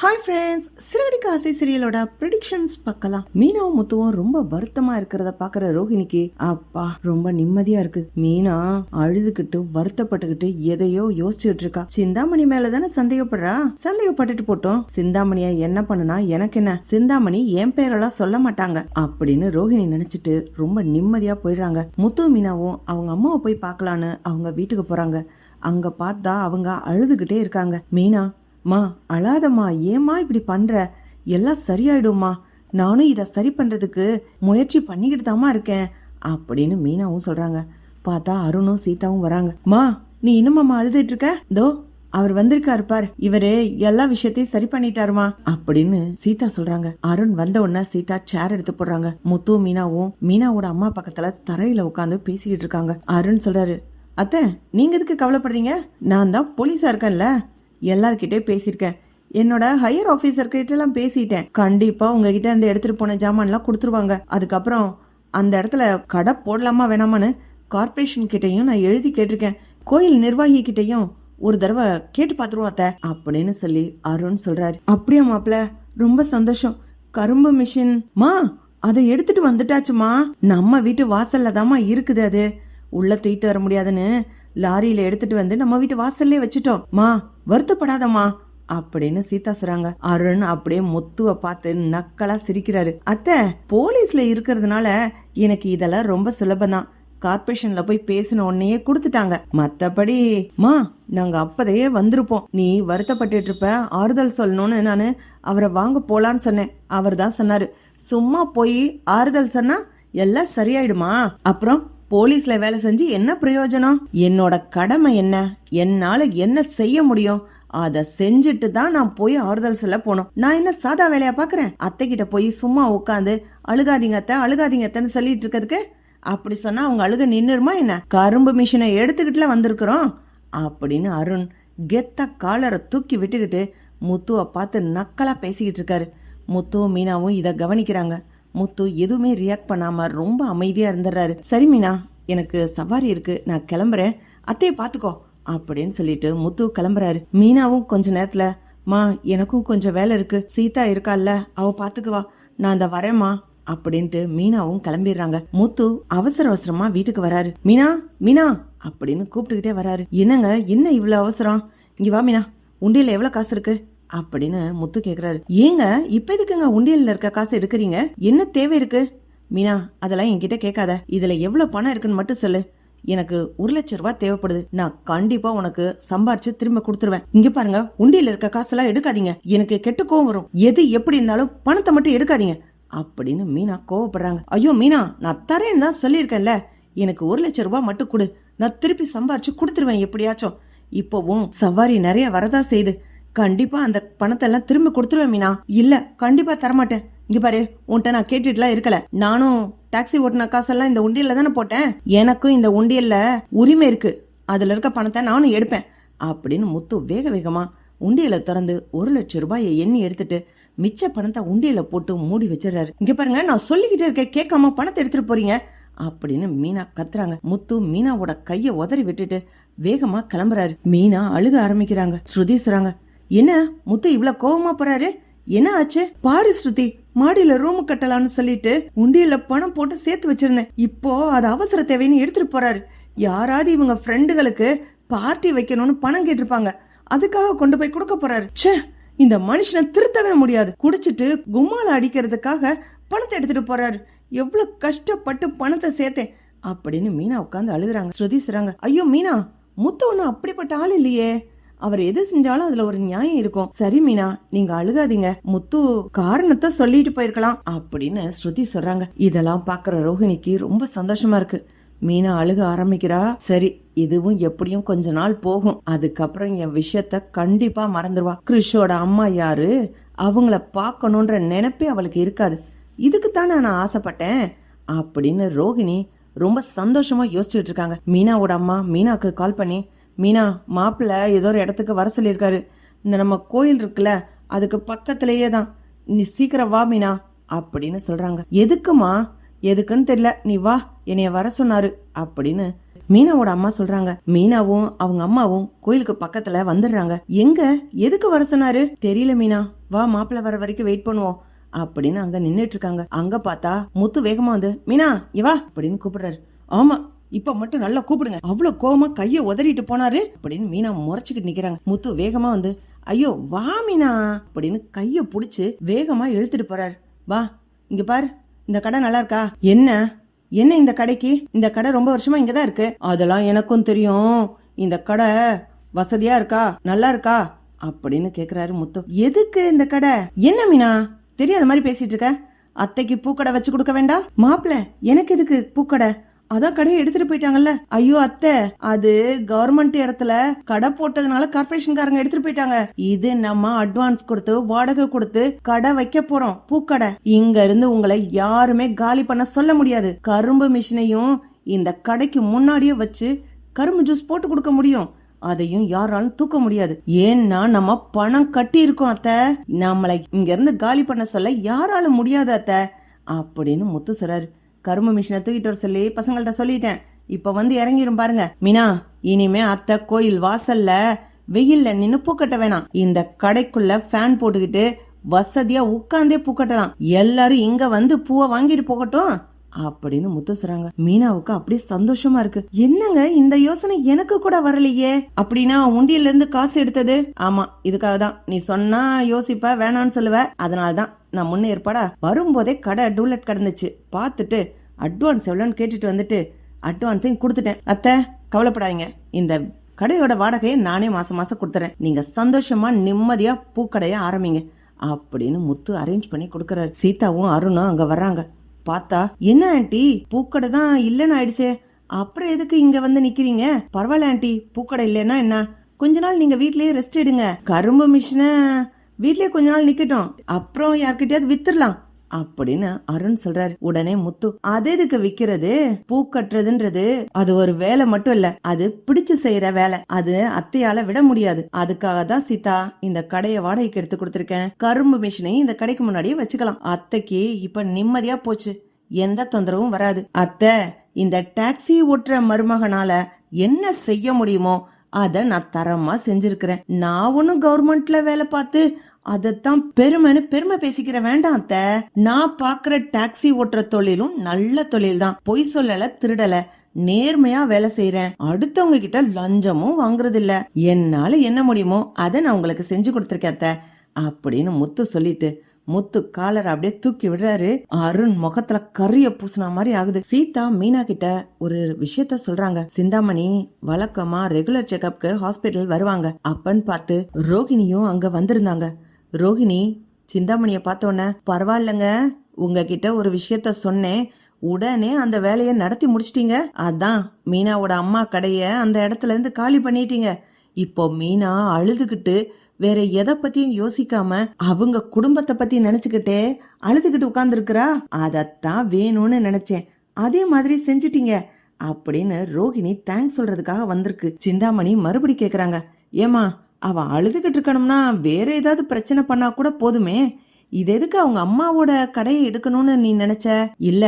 Hi friends சிறுவடிக்கு ஆசை சீரியலோட predictions பார்க்கலாம். மீனாவும் முத்துவும் ரொம்ப வருத்தமா இருக்கிறத பாக்குற ரோஹிணிக்கு அப்பா ரொம்ப நிம்மதியா இருக்கு. மீனா அழுதுகிட்டு வருத்தப்பட்டுக்கிட்டு எதையோ யோசிச்சுட்டு இருக்கா. சிந்தாமணி மேல தானே சந்தேகப்படுறா? சந்தேகப்பட்டுட்டு போட்டோம். சிந்தாமணிய என்ன பண்ணுனா எனக்கு என்ன? சிந்தாமணி என் பேரெல்லாம் சொல்ல மாட்டாங்க. அப்படின்னு ரோஹிணி நினைச்சிட்டு ரொம்ப நிம்மதியா போயிடுறாங்க. முத்து மீனாவும் அவங்க அம்மாவை போய் பார்க்கலான்னு அவங்க வீட்டுக்கு போறாங்க. அங்க பார்த்தா அவங்க அழுதுகிட்டே இருக்காங்க. மீனா மா அழாதம்மா ஏம்மா இப்படி பண்ற? எல்லாம் சரியாயிடும்மா. நானும் இதை சரி பண்றதுக்கு முயற்சி பண்ணிக்கிட்டு தாமா இருக்கேன் அப்படின்னு மீனாவும் சொல்றாங்க. பார்த்தா அருணும் சீதாவும் வராங்க. மா நீ இன்னும் அழுதுட்டு இருக்க? தோ அவர் வந்திருக்காரு பார். இவரு எல்லா விஷயத்தையும் சரி பண்ணிட்டாருமா அப்படின்னு சீதா சொல்றாங்க. அருண் வந்த உடனே சீதா சேர் எடுத்து போடுறாங்க. முத்து மீனாவும் மீனாவோட அம்மா பக்கத்துல தரையில உட்காந்து பேசிக்கிட்டு இருக்காங்க. அருண் சொல்றாரு அத்தை நீங்க எதுக்கு கவலைப்படுறீங்க? நான் தான் போலீஸா இருக்கேன்ல எல்லார்கிட்டயும் பேசியிருக்கேன். என்னோட ஹையர் ஆஃபீஸர்கிட்ட எல்லாம் பேசிட்டேன். கண்டிப்பா உங்ககிட்ட அந்த எடுத்துட்டு போன ஜாமான்லாம் கொடுத்துருவாங்க. அதுக்கப்புறம் அந்த இடத்துல கடை போடலாமா வேணாமான்னு கார்பரேஷன் கிட்டையும் நான் எழுதி கேட்டிருக்கேன். கோயில் நிர்வாகி கிட்டையும் ஒரு தடவை கேட்டு பாத்துருவோம் அப்படின்னு சொல்லி அருண் சொல்றாரு. அப்படியா மாப்ள ரொம்ப சந்தோஷம். கரும்பு மிஷின் மா அதை எடுத்துட்டு வந்துட்டாச்சுமா. நம்ம வீட்டு வாசல்ல தாமா இருக்குது அது. உள்ள தூக்கிட்டு வர முடியாதுன்னு லாரியில எடுத்துட்டு வந்து நம்ம வீட்டு வாசல்லே வச்சுட்டோம். மா வருத்தப்படாதம்மா அப்படின்னு சீதா சொல்றாங்க. அருண் அப்படியே முத்துவ பார்த்து நக்கலா சிரிக்கிறாரு. அத்தை போலீஸ்ல இருக்கிறதுனால எனக்கு இதெல்லாம் ரொம்ப சுலபம்தான். கார்பரேஷன்ல போய் பேசின உடனேயே கொடுத்துட்டாங்க. மத்தபடி மா நாங்க அப்பதையே வந்திருப்போம். நீ வருத்தப்பட்டு இருப்ப ஆறுதல் சொல்லணும்னு நானு அவரை வாங்க போலான்னு சொன்னேன். அவர் தான் சொன்னாரு. சும்மா போய் ஆறுதல் சொன்னா எல்லாம் சரியாயிடுமா? அப்புறம் போலீஸ்ல வேலை செஞ்சு என்ன பிரயோஜனம்? என்னோட கடமை என்ன? என்னால என்ன செய்ய முடியும்? அத செஞ்சுட்டு தான் நான் போய் ஆறுதல் சொல்ல போனோம் நான் என்ன சாதா வேலையா பாக்குறேன்? அத்தை கிட்ட போய் சும்மா உட்காந்து அழுகாதீங்க அத்தை அழுகாதீங்க அத்தைன்னு சொல்லிட்டு இருக்கிறதுக்கு? அப்படி சொன்னா அவங்க அழுக நின்னுருமா என்ன? கரும்பு மிஷினை எடுத்துக்கிட்டுல வந்திருக்கிறோம். அப்படின்னு அருண் கெத்த காலரை தூக்கி விட்டுக்கிட்டு முத்துவை பார்த்து நக்கலா பேசிக்கிட்டு இருக்காரு. முத்துவும் மீனாவும் இதை கவனிக்கிறாங்க. முத்து எதுவுமே ரியாக்ட் பண்ணாம ரொம்ப அமைதியா இருந்துடுறாரு. சரி மீனா எனக்கு சவாரி இருக்கு நான் கிளம்புறேன். அத்தையை பார்த்துக்கோ அப்படின்னு சொல்லிட்டு முத்து கிளம்புறாரு. மீனாவும் கொஞ்ச நேரத்துல மா எனக்கும் கொஞ்சம் வேலை இருக்கு. சீதா இருக்கால்ல அவ பாத்துக்குவா நான் அந்த வரேம்மா அப்படின்ட்டு மீனாவும் கிளம்பிடுறாங்க. முத்து அவசர அவசரமா வீட்டுக்கு வராரு. மீனா மீனா அப்படின்னு கூப்பிட்டுக்கிட்டே வராரு. என்னங்க என்ன இவ்வளவு அவசரம்? இங்க வா மீனா. உண்டியில எவ்வளவு காசு இருக்கு? அப்படின்னு முத்து கேக்குறாரு. ஏங்க இப்ப எதுக்குங்க உண்டியல்ல இருக்க காசு எடுக்கிறீங்க? என்ன தேவை இருக்கு? மீனா அதெல்லாம் என்கிட்ட கேட்காத. இதுல எவ்வளவு பணம் இருக்குன்னு மட்டும் சொல்லு. எனக்கு ஒரு லட்சம் ரூபாய் தேவைப்படுது. நான் கண்டிப்பா உனக்கு சம்பாரிச்சு திரும்ப கொடுத்துருவேன். இங்க பாருங்க உண்டியில இருக்க காசெல்லாம் எடுக்காதீங்க. எனக்கு கெட்ட கோவம் வரும். எது எப்படி இருந்தாலும் பணத்தை மட்டும் எடுக்காதீங்க. அப்படின்னு மீனா கோவப்படுறாங்க. ஐயோ மீனா நான் தரேன்னு தான் சொல்லியிருக்கேன்ல. எனக்கு ஒரு லட்சம் ரூபாய் மட்டும் கொடு. நான் திருப்பி சம்பாரிச்சு கொடுத்துருவேன் எப்படியாச்சும். இப்போவும் சவாரி நிறைய வரதா செய்யுது. கண்டிப்பா அந்த பணத்தை எல்லாம் திரும்ப கொடுத்துருவேன் மீனா. இல்ல கண்டிப்பா தரமாட்டேன். இங்க பாரு உன்கிட்ட நான் கேட்டுட்டுலாம் இருக்கல. நானும் டாக்ஸி ஓட்டின காசெல்லாம் இந்த உண்டியல்ல தானே போட்டேன்? எனக்கும் இந்த உண்டியல்ல உரிமை இருக்கு. அதுல இருக்க பணத்தை நானும் எடுப்பேன். அப்படின்னு முத்து வேக வேகமா உண்டியலை திறந்து ஒரு லட்சம் ரூபாயை எண்ணி எடுத்துட்டு மிச்ச பணத்தை உண்டியல போட்டு மூடி வச்சிடுறாரு. இங்க பாருங்க நான் சொல்லிக்கிட்டே இருக்கேன் கேட்காம பணத்தை எடுத்துட்டு போறீங்க. அப்படின்னு மீனா கத்துறாங்க. முத்து மீனாவோட கைய உதறி விட்டுட்டு வேகமா கிளம்புறாரு. மீனா அழுக ஆரம்பிக்கிறாங்க. ஸ்ருதி சொல்றாங்க என்ன முத்து இவ்வளவு கோவமா போறாரு? என்ன ஆச்சு? பாரு ஸ்ருதி. மாடியில ரூம் கட்டலாம்னு சொல்லிட்டு உண்டியல்ல பணம் போட்டு சேர்த்து வச்சிருந்தேன். இப்போ அது அவசர தேவைன்னு எடுத்துட்டு போறாரு. யாராவது இவங்க ஃப்ரெண்டுகளுக்கு பார்ட்டி வைக்கணும்னு பணம் கேட்டிருப்பாங்க. அதுக்காக கொண்டு போய் கொடுக்க போறாரு. ச்சே இந்த மனுஷனை திருத்தவே முடியாது. குடிச்சிட்டு கும்மால அடிக்கிறதுக்காக பணத்தை எடுத்துட்டு போறாரு. எவ்வளவு கஷ்டப்பட்டு பணத்தை சேர்த்தேன். அப்படின்னு மீனா உட்காந்து அழுகுறாங்க. ஸ்ருதி ஐயோ மீனா முத்து ஒண்ணு அப்படிப்பட்ட ஆள் இல்லையே. அவர் எது செஞ்சாலும் அதுல ஒரு நியாயம் இருக்கும். சரி மீனா நீங்க அழுகாதீங்க. முத்து காரணத்தை சொல்லிட்டு போயிருக்கலாம் அப்படின்னு ஸ்ருதி சொல்றாங்க. இதெல்லாம் பாக்குற ரோஹிணிக்கு ரொம்ப சந்தோஷமா இருக்கு. மீனா அழுக ஆரம்பிக்கிறா. சரி இதுவும் எப்படியும் கொஞ்ச நாள் போகும். அதுக்கப்புறம் என் விஷயத்த கண்டிப்பா மறந்துடுவா கிறிஷோட அம்மா யாரு? அவங்கள பார்க்கணுன்ற நினைப்பே அவளுக்கு இருக்காது. இதுக்கு தானே நான் ஆசைப்பட்டேன் அப்படின்னு ரோகிணி ரொம்ப சந்தோஷமா யோசிச்சுட்டு இருக்காங்க. மீனாவோட அம்மா மீனாக்கு கால் பண்ணி மீனா மாப்பிள்ளை ஏதோ ஒரு இடத்துக்கு வர சொல்லியிருக்காரு. இந்த நம்ம கோயில் இருக்குல்ல அதுக்கு பக்கத்திலேயே தான். நீ சீக்கிரம் வா மீனா அப்படின்னு சொல்றாங்க. எதுக்குமா? எதுக்குன்னு தெரியல. நீ வா என்னைய வர சொன்னாரு அப்படின்னு மீனாவோட அம்மா சொல்றாங்க. மீனாவும் அவங்க அம்மாவும் கோயிலுக்கு பக்கத்துல வந்துடுறாங்க. எங்க? எதுக்கு வர சொன்னாரு? தெரியல மீனா. வா மாப்பிள்ள வர வரைக்கும் வெயிட் பண்ணுவோம் அப்படின்னு அங்க நின்றுட்டு இருக்காங்க. அங்க பார்த்தா முத்து வேகமா வந்து மீனா இவா வா அப்படின்னு கூப்பிடுறாரு. ஆமா இப்ப மட்டும் நல்லா கூப்பிடுங்க. அவ்வளவு கோமா கைய உதறிட்டு போனாரு. அப்படின்னு மீனா முறைச்சுக்கிட்டு நிக்கிறாங்க. முத்து வேகமா வந்து ஐயோ வா மீனா. அப்படின்னு கைய புடிச்சு வேகமா இழுத்துட்டு போறாரு. வா இங்க பாரு. இந்த கடை நல்லா இருக்கா? என்ன? என்ன இந்த கடைக்கு? இந்த கடை ரொம்ப வருஷமா இங்கதான் இருக்கு. அதெல்லாம் எனக்கும் தெரியும். இந்த கடை வசதியா இருக்கா? நல்லா இருக்கா? அப்படின்னு கேக்குறாரு முத்து. எதுக்கு இந்த கடை? என்ன மீனா? தெரியாத மாதிரி பேசிட்டு இருக்க. அத்தைக்கு பூக்கடை வச்சு கொடுக்க வேண்டாம்? மாப்பிள எனக்கு எதுக்கு பூக்கடை? அதான் கடையை எடுத்துட்டு போயிட்டாங்கல்ல. ஐயோ அத்தை அது கவர்மெண்ட் இடத்துல கடை போட்டதுனால கார்பரேஷன்காரங்க எடுத்துட்டு போயிட்டாங்க. இது நம்ம அட்வான்ஸ் கொடுத்து வாடகை கொடுத்து கடை வைக்க போறோம் பூக்கடை. இங்க இருந்து உங்களை யாருமே காலி பண்ண சொல்ல முடியாது. கரும்பு மிஷினையும் இந்த கடைக்கு முன்னாடியே வச்சு கரும்பு ஜூஸ் போட்டு கொடுக்க முடியும். அதையும் யாராலும் தூக்க முடியாது. ஏன்னா நம்ம பணம் கட்டி இருக்கோம் அத்தை. நம்மளை இங்க இருந்து காலி பண்ண சொல்ல யாராலும் முடியாது அத்தை. அப்படின்னு முத்து சொல்றாரு. கரும்பு மிஷினை தூக்கிட்டு வர சொல்லி பசங்கள்ட்ட சொல்லிட்டேன். இப்போ வந்து இறங்கிரும் பாருங்க. மீனா இனிமே அத்தை கோயில் வாசல்ல வெயில்ல நின்னு பூக்கட்ட வேணாம். இந்த கடைக்குள்ள ஃபேன் போட்டுக்கிட்டு வசதியா உட்காந்தே பூக்கட்டலாம் எல்லாரும் இங்க வந்து பூவை வாங்கிட்டு போகட்டும். அப்படின்னு முத்து சொல்றாங்க. மீனாவுக்கு அப்படியே சந்தோஷமா இருக்கு. என்னங்க இந்த யோசனை எனக்கு கூட வரலையே அப்படின்னா உண்டியல இருந்து காசு எடுத்தது? ஆமா இதுக்காக தான் நீ சொன்னா யோசிப்ப வேணாம்னு சொல்லுவ. அதனால தான் நான் முன்ன ஏற்பாடா வரும்போதே கடை டூலெட் கடந்துச்சு. பார்த்துட்டு அட்வான்ஸ் எவ்வளோன்னு கேட்டுட்டு வந்துட்டு அட்வான்ஸையும் கொடுத்துட்டேன். அத்தை கவலைப்படாதீங்க. இந்த கடையோட வாடகையை நானே மாசம் மாசம் கொடுத்துறேன். நீங்க சந்தோஷமா நிம்மதியா பூக்கடையை ஆரம்பிங்க அப்படின்னு முத்து அரேஞ்ச் பண்ணி கொடுக்கறாரு. சீதாவும் அருணும் அங்க வர்றாங்க. பார்த்தா என்ன ஆண்டி? பூக்கடை தான் இல்லைன்னு ஆயிடுச்சே. அப்புறம் எதுக்கு இங்க வந்து நிக்கிறீங்க? பரவாயில்ல ஆண்டி பூக்கடை இல்லைன்னா என்ன? கொஞ்ச நாள் நீங்க வீட்லயே ரெஸ்ட் எடுங்க. கரும்பு மிஷினை வீட்லயே கொஞ்ச நாள் நிக்கட்டும். அப்புறம் யார்கிட்டயாவது வித்துடலாம். அப்படின்னு அருண் சொல்றாரு. உடனே முத்து அது எதுக்கு விக்கிறது? பூ கட்டுறதுன்றது. அது ஒரு வேலை மட்டும் இல்ல. அது பிடிச்சு செய்யற வேலை. அது அத்தையால விட முடியாது. அதுக்காக தான் சீதா இந்த கடையை வாடகைக்கு எடுத்து கொடுத்திருக்கேன். கரும்பு மிஷினையும் இந்த கடைக்கு முன்னாடியே வச்சுக்கலாம். அத்தைக்கு இப்ப நிம்மதியா போச்சு. எந்த தொந்தரவும் வராது. அத்தை இந்த டாக்ஸி ஓட்டுற மருமகனால என்ன செய்ய முடியுமோ அத நான் தரமா செஞ்சிருக்கிறேன். நான் ஒன்னும் கவர்மெண்ட்ல வேலை பார்த்து அதைத்தான் பெருமைன்னு பெருமை பேசிக்கிற வேண்டாம் அத்தை. நான் பாக்குற டாக்ஸி ஓட்டுற தொழிலும் நல்ல தொழில் தான் பொய் சொல்லல திருடல. நேர்மையா வேலை செய்யறேன் அடுத்தவங்க கிட்ட லஞ்சமும் வாங்குறது இல்ல என்னால என்ன முடியுமோ அதை நான் உங்களுக்கு செஞ்சு கொடுத்துருக்கேன் அத்தை. அப்படின்னு முத்து சொல்லிட்டு முத்து காலர் அப்படியே தூக்கி விடுறாரு. அருண் முகத்துல கரிய பூசின மாதிரி ஆகுது. சீதா மீனா கிட்ட ஒரு விஷயத்த சொல்றாங்க. சிந்தாமணி வழக்கமா ரெகுலர் செக்அப்க்கு ஹாஸ்பிட்டல் வருவாங்க. அப்பன்னு பார்த்து ரோகிணியும் அங்க வந்திருந்தாங்க. ரோகிணி சிந்தாமணியை பார்த்தோன்னே பரவாயில்லங்க உங்ககிட்ட ஒரு விஷயத்த சொன்னேன். உடனே அந்த வேலையை நடத்தி முடிச்சிட்டீங்க. அதான் மீனாவோட அம்மா கடைய அந்த இடத்துல இருந்து காலி பண்ணிட்டீங்க. இப்போ மீனா அழுதுகிட்டு வேற எதை பத்தியும் யோசிக்காம அவங்க குடும்பத்தை பத்தி நினைச்சுக்கிட்டே அழுதுகிட்டு உட்கார்ந்துருக்கிறா? அதத்தான் வேணும்னு நினைச்சேன். அதே மாதிரி செஞ்சிட்டீங்க. அப்படின்னு ரோகிணி தேங்க்ஸ் சொல்றதுக்காக வந்திருக்கு. சிந்தாமணி மறுபடி கேக்குறாங்க. ஏமா அவள் அழுதுகிட்டு இருக்கணும்னா வேற ஏதாவது பிரச்சனை பண்ணா கூட போதுமே. இது எதுக்கு அவங்க அம்மாவோட கடையை எடுக்கணும்னு நீ நினைச்ச? இல்ல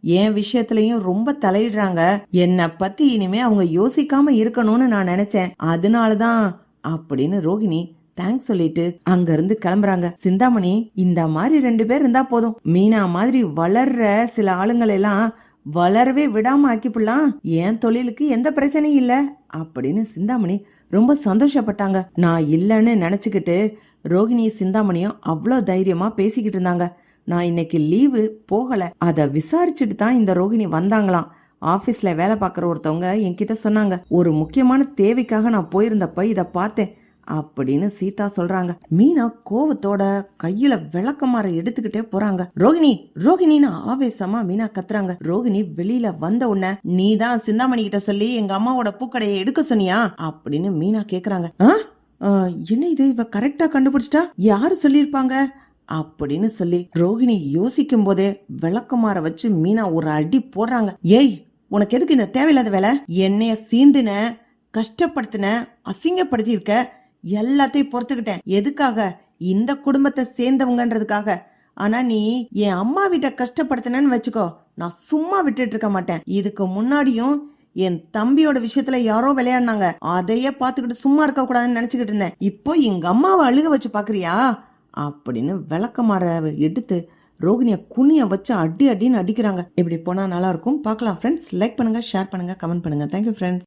என் விஷயத்துலயும் ரொம்ப தலையிடுறாங்க. என்னை பத்தி இனிமே அவங்க யோசிக்காம இருக்கணும்னு நான் நினைச்சேன். அதனாலதான் அப்படின்னு ரோகிணி தேங்க்ஸ் சொல்லிட்டு அங்க இருந்து கிளம்புறாங்க. சிந்தாமணி இந்த மாதிரி ரெண்டு பேர் இருந்தா போதும். மீனா மாதிரி வளர்ற சில ஆளுங்களை எல்லாம் வளரவே விடாம ஆக்கிப்பிடலாம். என் தொழிலுக்கு எந்த பிரச்சனையும் இல்ல. அப்படின்னு சிந்தாமணி ரொம்ப சந்தோஷப்பட்டாங்க. நான் இல்லைன்னு நினைச்சுக்கிட்டு ரோகிணி சிந்தாமணியும் அவ்வளோ தைரியமா பேசிக்கிட்டு இருந்தாங்க. நான் இன்னைக்கு லீவு போகல. அதை விசாரிச்சுட்டு தான் இந்த ரோகிணி வந்தாங்களாம். ஆபீஸ்ல வேலை பார்க்குற ஒருத்தவங்க என்கிட்ட சொன்னாங்க. ஒரு முக்கியமான தேவைக்காக நான் போயிருந்தப்ப இதை பார்த்தேன். அப்படின்னு சீதா சொல்றாங்க. மீனா கோவத்தோட கையில விளக்கமாற எடுத்துக்கிட்டே போறாங்க. ரோகிணி ரோகிணின்னு ஆவேசமா மீனா கத்துறாங்க. ரோகிணி வெளியில வந்த உடனே நீ தான் சிந்தாமணி கிட்ட சொல்லி எங்க அம்மாவோட பூக்கடையை எடுக்க சொன்னியா? அப்படின்னு மீனா கேக்குறாங்க. "ஆ? ஆ, என்ன இது? இவ கரெக்டா கண்டுபிடிச்சிட்டா? யாரு சொல்லியிருப்பாங்க? அப்படின்னு சொல்லி ரோகிணி யோசிக்கும் போதே விளக்கமாற வச்சு மீனா ஒரு அடி போடுறாங்க. ஏய் உனக்கு எதுக்கு இந்த தேவையில்லாத வேலை? என்னைய சீண்டுன கஷ்டப்படுத்தின அசிங்கப்படுத்தி இருக்க எல்லாத்தையும் பொறுத்துக்கிட்டேன். எதுக்காக? இந்த குடும்பத்தை சேர்ந்தவங்கன்றதுக்காக. ஆனா நீ என் அம்மா வீட்டை கஷ்டப்படுத்தினன்னு வச்சுக்கோ. நான் சும்மா விட்டுட்டு இருக்க மாட்டேன். இதுக்கு முன்னாடியும் என் தம்பியோட விஷயத்துல யாரோ விளையாடினாங்க. அதையே பாத்துக்கிட்டு சும்மா இருக்க கூடாதுன்னு நினைச்சுக்கிட்டு இருந்தேன். இப்போ எங்க அம்மாவை அழுக வச்சு பாக்குறியா? அப்படின்னு விளக்கமாற எடுத்து ரோகிணியை குனிய வச்சு அடி அடின்னு அடிக்கிறாங்க. இப்படி போனால் நல்லா இருக்கும். பார்க்கலாம் ஃப்ரெண்ட்ஸ் லைக் பண்ணுங்க ஷேர் பண்ணுங்க கமெண்ட் பண்ணுங்க. Thank you friends